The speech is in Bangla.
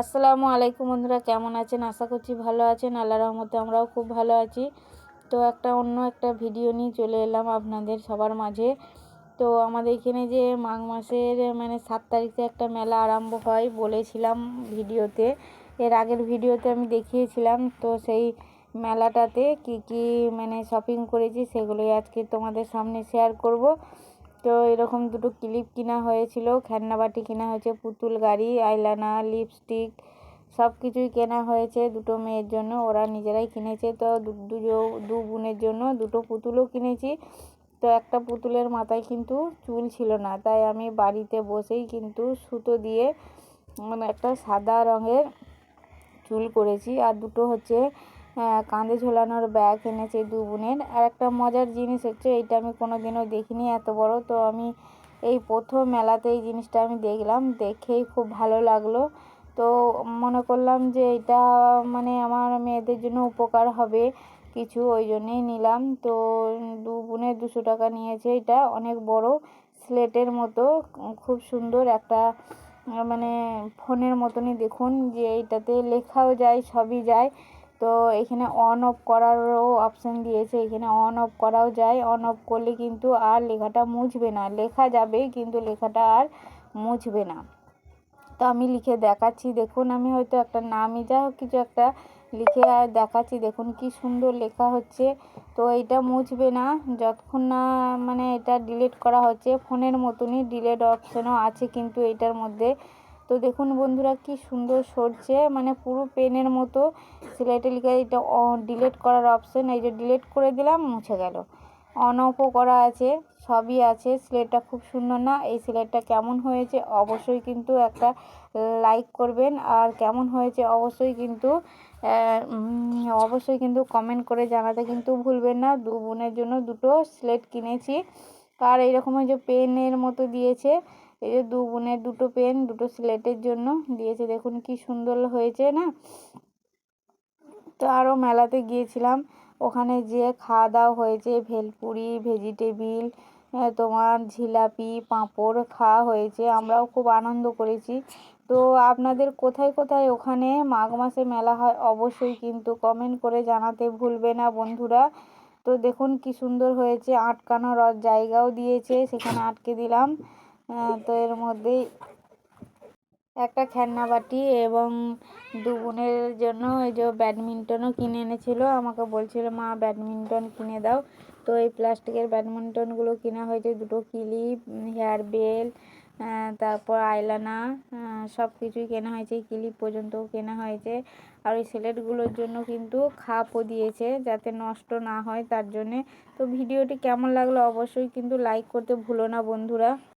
আসসালামু আলাইকুম বন্ধুরা, কেমন আছেন? আশা করছি ভালো আছেন। আল্লাহ রহমতে আমরাও খুব ভালো আছি। তো একটা অন্য একটা ভিডিও নিয়ে চলে এলাম আপনাদের সবার মাঝে। তো আমাদের এখানে যে মাঘ মাসের মানে সাত তারিখে একটা মেলা আরম্ভ হয় বলেছিলাম ভিডিওতে। এর আগের ভিডিওতে আমি দেখিয়েছিলাম। তো সেই মেলাটাতে কি কি মানে শপিং করেছি সেগুলোই আজকে তোমাদের সামনে শেয়ার করব। তো এরকম দুটো ক্লিপ কিনা হয়েছিল, খেলনাবাটি কেনা হয়েছে, পুতুল গাড়ি আইলানা লিপস্টিক সব কিছুই কেনা হয়েছে দুটো মেয়ের জন্য, ওরা নিজেরাই কিনেছে। তো দুজো, দু বোনের জন্য দুটো পুতুলও কিনেছি। তো একটা পুতুলের মাথায় কিন্তু চুল ছিল না, তাই আমি বাড়িতে বসেই কিন্তু সুতো দিয়ে মানে একটা সাদা রঙের চুল করেছি। আর দুটো হচ্ছে কাঁধে ঝোলানোর ব্যাগ এনেছে দু বোনের। আর একটা মজার জিনিস হচ্ছে, এইটা আমি কোনো দিনও দেখিনি এত বড়। তো আমি এই প্রথম মেলাতে এই জিনিসটা আমি দেখলাম, দেখেই খুব ভালো লাগল। তো মনে করলাম যে এটা মানে আমার মেয়েদের জন্য উপকার হবে, কিছু ওই জন্যেই নিলাম। তো দু বোনের দুশো টাকা নিয়েছে এটা, অনেক বড় স্লেটের মতো, খুব সুন্দর একটা মানে ফোনের মতনই দেখুন যে এইটাতে লেখাও যায়, সবই যায়। তো এখানে অন অফ করারও অপশান দিয়েছে। এখানে অন অফ করাও যায়। অন অফ করলে কিন্তু আর লেখাটা মুছবে না। লেখা যাবে, কিন্তু লেখাটা আর মুছবে না। তো আমি লিখে দেখাচ্ছি। দেখুন, আমি হয়তো একটা নামই যা হোক, কিছু একটা লিখে আর দেখাচ্ছি। দেখুন, কি সুন্দর লেখা হচ্ছে। তো এটা মুছবে না। যতক্ষণ না মানে এটা ডিলিট করা হচ্ছে, ফোনের মতনই ডিলেট অপশানও আছে কিন্তু এটার মধ্যে। তো দেখুন বন্ধুরা, কি সুন্দর সরছে। মানে পুরো পেনের মতো সিলাইটে লিখে এটা ডিলেট করার অপশান এই যে ডিলেট করে দিলাম, মুছে গেল। অন করা আছে, সবই আছে। সিলাইটা খুব সুন্দর না? এই সিলাইটা কেমন হয়েছে? অবশ্যই কিন্তু একটা লাইক করবেন। আর কেমন হয়েছে? অবশ্যই কিন্তু অবশ্যই কিন্তু কমেন্ট করে জানাতে কিন্তু ভুলবেন না। দু বোনের জন্য দুটো স্লেট কিনেছি। আর এইরকম যে পেনের মতো দিয়েছে। এই যে দু বোনের দুটো পেন, দুটো স্লেটের জন্য দিয়েছে। দেখুন কি সুন্দর হয়েছে না? তো আরও মেলাতে গিয়েছিলাম। ওখানে যেয়ে খাওয়া দাওয়া হয়েছে। ভেলপুরি, ভেজিটেবিল তোমার ঝিলাপি পাঁপড় খাওয়া হয়েছে। আমরাও খুব আনন্দ করেছি। তো আপনাদের কোথায় কোথায় ওখানে মাঘ মাসে মেলা হয় অবশ্যই কিন্তু কমেন্ট করে জানাতে ভুলবে না বন্ধুরা। তো দেখুন কি সুন্দর হয়েছে। আটকানোর জায়গাও দিয়েছে। সেখানে আটকে দিলাম। তো এর মধ্যেই একটা খেলনা বাটি এবং দু বোনের জন্য এই যে ব্যাডমিন্টনও কিনে এনেছিল। আমাকে বলছিল, মা, ব্যাডমিন্টন কিনে দাও। তো এই প্লাস্টিকের ব্যাডমিন্টনগুলো কেনা হয়েছে। দুটো ক্লিপ, হেয়ার বেল তারপর আইলানা সব কিছুই কেনা হয়েছে। ক্লিপ পর্যন্তও কেনা হয়েছে। আর ওই সিলেটগুলোর জন্য কিন্তু খাপও দিয়েছে যাতে নষ্ট না হয় তার জন্যে। তো ভিডিওটি কেমন লাগল অবশ্যই কিন্তু লাইক করতে ভুলো না বন্ধুরা।